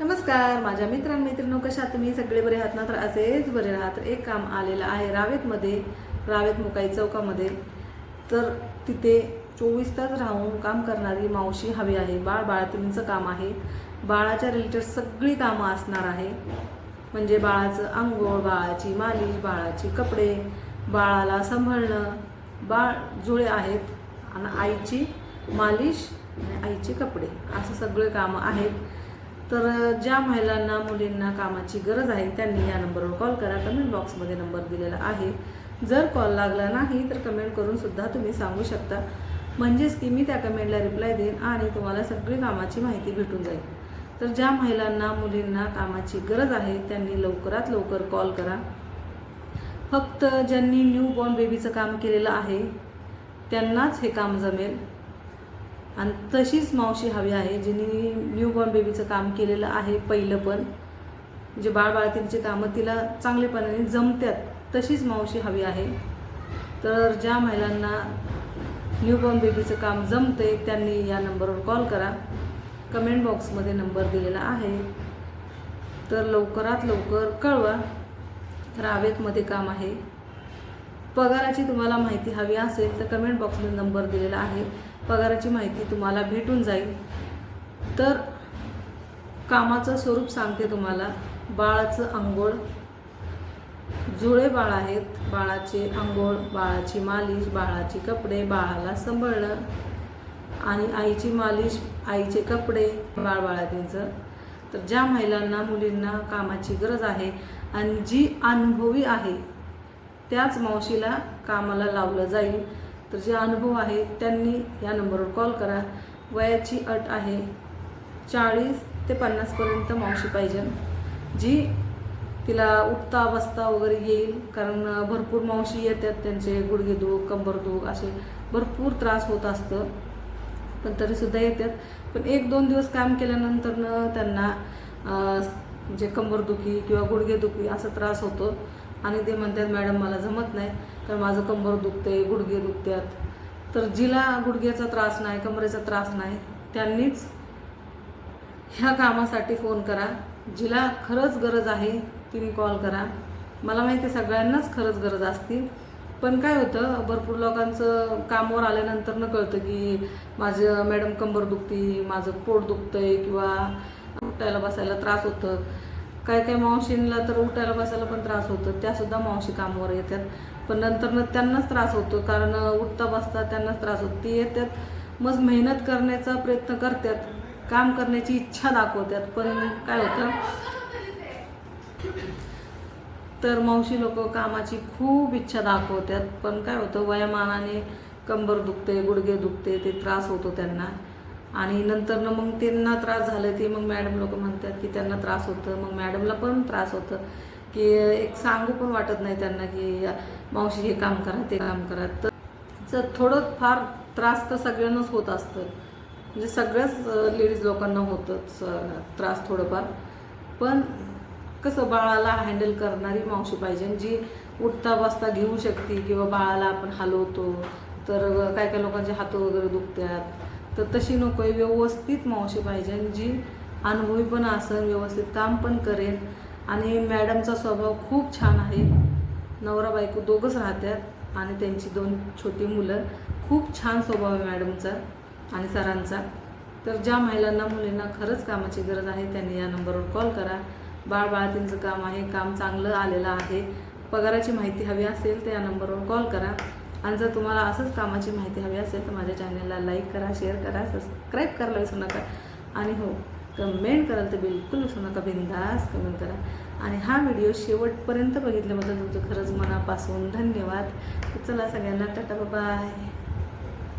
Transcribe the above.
नमस्कार माझ्या मित्रांमैत्रिणी कशा तुम्ही? सगळे बरे आहात ना? तर असेच बरे राहा तर एक काम आलेलं आहे रावेतमध्ये रावेत मुकाई चौकामध्ये. तर तिथे चोवीस तास राहून काम करणारी मावशी हवी आहे. बाळ बाळातींचं काम आहे. बाळाच्या रिलेटेड सगळी कामं असणार आहे. म्हणजे बाळाचं आंघोळ बाळाची मालिश बाळाची कपडे बाळाला सांभाळणं. बाळ जुळे आहेत आणि आईची मालिश आणि आईचे कपडे. असं सगळे कामं आहेत. तर ज्या महिलांना मुलींना कामाची गरज आहे त्यांनी या नंबरवर कॉल करा. कमेंट बॉक्समध्ये नंबर दिलेला आहे. जर कॉल लागला नाही तर कमेंट करून सुद्धा तुम्ही सांगू शकता. म्हणजेच की मी त्या कमेंटला रिप्लाय देईन आणि तुम्हाला सगळी कामाची माहिती भेटून जाईल. तर ज्या महिलांना मुलींना कामाची गरज आहे त्यांनी लवकरात लवकर कॉल करा. फक्त ज्यांनी न्यू बॉर्न बेबीचं काम केलेलं आहे त्यांनाच हे काम जमेल. आणि तशीच मावशी हवी आहे जिने न्यू बॉर्न बेबीचं काम केलेलं आहे पहिलं पण. म्हणजे बाळबाळतींची कामं तिला चांगलेपणाने जमत्यात तशीच मावशी हवी आहे. तर ज्या महिलांना न्यू बॉर्न बेबीचं काम जमते त्यांनी या नंबरवर कॉल करा. कमेंट बॉक्समध्ये नंबर दिलेला आहे. तर लवकरात लवकर कळवा रावेतमध्ये काम आहे. पगाराची तुम्हाला माहिती हवी असेल तर कमेंट बॉक्समध्ये नंबर दिलेला आहे. पगाराची माहिती तुम्हाला भेटून जाईल. तर कामाचं स्वरूप सांगते तुम्हाला. बाळाचं आंघोळ. जुळे बाळ आहेत. बाळाचे आंघोळ बाळाची मालिश बाळाची कपडे बाळाला सांभाळणं आणि आईची मालिश आईचे कपडे बाळ बाळातींचं तर ज्या महिलांना मुलींना कामाची गरज आहे आणि जी अनुभवी आहे त्याच मावशीला कामाला लावलं जाईल. तर जे अनुभव आहे त्यांनी या नंबरवर कॉल करा. वयाची अट आहे चाळीस ते पन्नासपर्यंत मावशी पाहिजे. जी तिला उठता बसता वगैरे येईल. कारण भरपूर मावशी येतात त्यांचे गुडघेदुख कंबरदुख असे भरपूर त्रास होत असतं. पण तरीसुद्धा येतात. पण एक दोन दिवस काम केल्यानंतरनं त्यांना म्हणजे कंबरदुखी किंवा गुडघेदुखी असा त्रास होतो. आणि ते म्हणतात मॅडम मला जमत नाही कारण माझं कंबर दुखते गुडघे दुखतात. तर जिला गुडघ्याचा त्रास नाही कमरेचा त्रास नाही त्यांनीच ह्या कामासाठी फोन करा. जिला खरंच गरज आहे तिने कॉल करा. मला माहिती आहे सगळ्यांनाच खरंच गरज असते. पण काय होतं भरपूर लोकांचं कामावर आल्यानंतर न कळतं की माझं मॅडम कंबर दुखती माझं पोट दुखतंय किंवा उठायला बसायला त्रास होतं. काय काय मावशींना तर उठायला बसायला पण त्रास होतो. त्यासुद्धा मावशी कामावर येतात. पण नंतर त्यांनाच त्रास होतो. कारण उठता बसता त्यांनाच त्रास होतो. ती येतात. मग मेहनत करण्याचा प्रयत्न करतात. काम करण्याची इच्छा दाखवतात. पण काय होतं? तर मावशी लोक कामाची खूप इच्छा दाखवतात. पण काय होतं? वयामानाने कंबर दुखते गुडघे दुखते ते त्रास होतो त्यांना. आणि नंतर मग त्यांना त्रास झाले ते मग मॅडम लोक म्हणतात की त्यांना त्रास होतं. मग मॅडमला पण त्रास होतं. की एक सांगू पण वाटत नाही त्यांना की मावशी हे काम करा ते काम करा. तर थोडं फार त्रास तर सगळ्यांनाच होत असतं. म्हणजे सगळ्याच लेडीज लोकांना होतंच त्रास थोडंफार. पण कसं बाळाला हँडल करणारी मावशी पाहिजे. जी उठता बसता घेऊ शकते किंवा बाळाला आपण हलवतो. तर काय काय लोकांचे हात वगैरे दुखतात. तर तशी नको आहे व्यवस्थित मावशी पाहिजे जी अनुभवी पण असेल व्यवस्थित काम पण करेल. आणि मॅडमचा स्वभाव खूप छान आहे. नवरा बायको दोघंच राहतात आणि त्यांची दोन छोटी मुलं. खूप छान स्वभाव आहे मॅडमचा आणि सरांचा. तर ज्या महिलांना मुलींना खरंच कामाची गरज आहे त्यांनी या नंबरवर कॉल करा. बाळ बाळातींचं काम आहे काम चांगलं आलेलं आहे. पगाराची माहिती हवी असेल तर या नंबरवर कॉल करा. आणि जर तुम्हाला असंच कामाची माहिती हवी असेल तर माझ्या चॅनलला लाईक करा शेअर करा सबस्क्राईब करायला विसरू नका. आणि हो कमेंट कराल तर बिलकुल विसरू नका बिंदास कमेंट करा. आणि हा व्हिडिओ शेवटपर्यंत बघितल्याबद्दल तुमचं खरंच मनापासून धन्यवाद. चला सगळ्यांना टाटा बाय